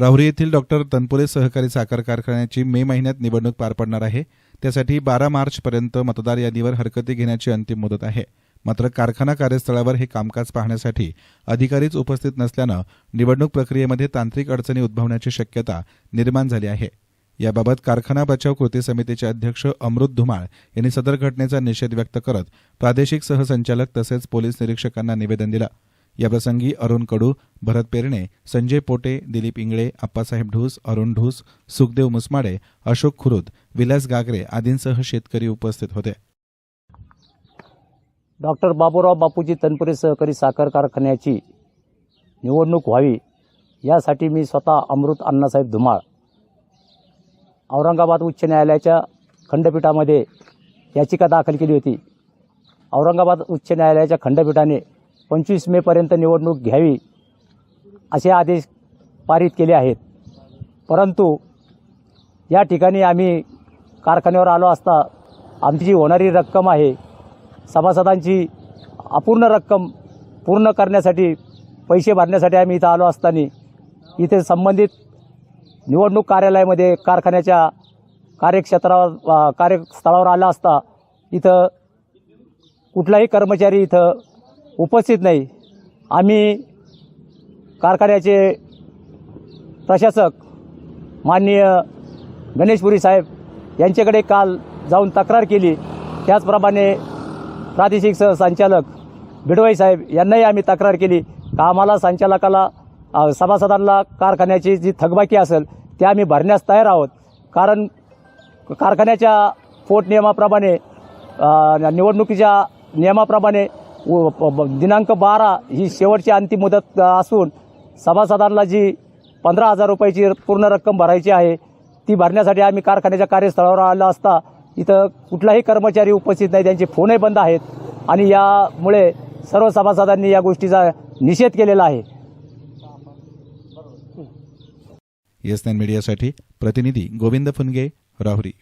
राहुरी येथील डॉक्टर तनपुरे सहकारी साखर कारखान्याची मे महिन्यात निवडणूक पार पडणार आहे. त्यासाठी बारा मार्चपर्यंत मतदार यादीवर हरकती घेण्याची अंतिम मुदत आहे. मात्र कारखाना कार्यस्थळावर हे कामकाज पाहण्यासाठी अधिकारीच उपस्थित नसल्यानं निवडणूक प्रक्रियेमध्ये तांत्रिक अडचणी उद्भवण्याची शक्यता निर्माण झाली आहे. याबाबत कारखाना बचाव कृती समितीचे अध्यक्ष अमृत धुमाळ यांनी सदर घटनेचा निषेध व्यक्त करत प्रादेशिक सहसंचालक तसेच पोलीस निरीक्षकांना निवेदन दिलं. याप्रसंगी अरुण कडू भरत पेरणे संजय पोटे दिलीप इंगळे आप्पासाहेब ढूस अरुण ढूस सुखदेव मुसमाडे अशोक खुरुद विलास गागरे आदींसह शेतकरी उपस्थित होते. डॉक्टर बाबूराव बापूजी तनपुरे सहकारी साखर कारखान्याची निवडणूक व्हावी यासाठी मी स्वतः अमृत अण्णासाहेब धुमाळ औरंगाबाद उच्च न्यायालयाच्या खंडपीठामध्ये याचिका दाखल केली होती. औरंगाबाद उच्च न्यायालयाच्या खंडपीठाने पंचवीस मेपर्यंत निवडणूक घ्यावी असे आदेश पारित केले आहेत. परंतु या ठिकाणी आम्ही कारखान्यावर आलो असता आमची जी होणारी रक्कम आहे सभासदांची अपूर्ण रक्कम पूर्ण करण्यासाठी पैसे भरण्यासाठी आम्ही इथं आलो असताना इथे संबंधित निवडणूक कार्यालयामध्ये कारखान्याच्या कार्यक्षेत्रावर कार्यस्थळावर आला असता इथं कुठलाही कर्मचारी इथं उपस्थित नाही. आम्ही कारखान्याचे प्रशासक माननीय गणेशपुरी साहेब यांच्याकडे काल जाऊन तक्रार केली. त्याचप्रमाणे प्रादेशिक सह संचालक बिडवाई साहेब यांनाही आम्ही तक्रार केली. का आम्हाला संचालकाला सभासदांना कारखान्याची जी थकबाकी असेल ते आम्ही भरण्यास तयार आहोत. कारण कारखान्याच्या पोट नियमाप्रमाणे निवडणुकीच्या नियमाप्रमाणे दिनांक बारा ही शेवटची अंतिम मुदत असून सभासदांना जी पंधरा हजार रुपयाची पूर्ण रक्कम भरायची आहे ती भरण्यासाठी आम्ही कारखान्याच्या कार्यस्थळावर आलो असता इथं कुठलाही कर्मचारी उपस्थित नाही त्यांचे फोनही बंद आहेत आणि यामुळे सर्व सभासदांनी या गोष्टीचा निषेध केलेला आहे. येस नाईन मीडियासाठी प्रतिनिधी गोविंद फुनगे राहुरी.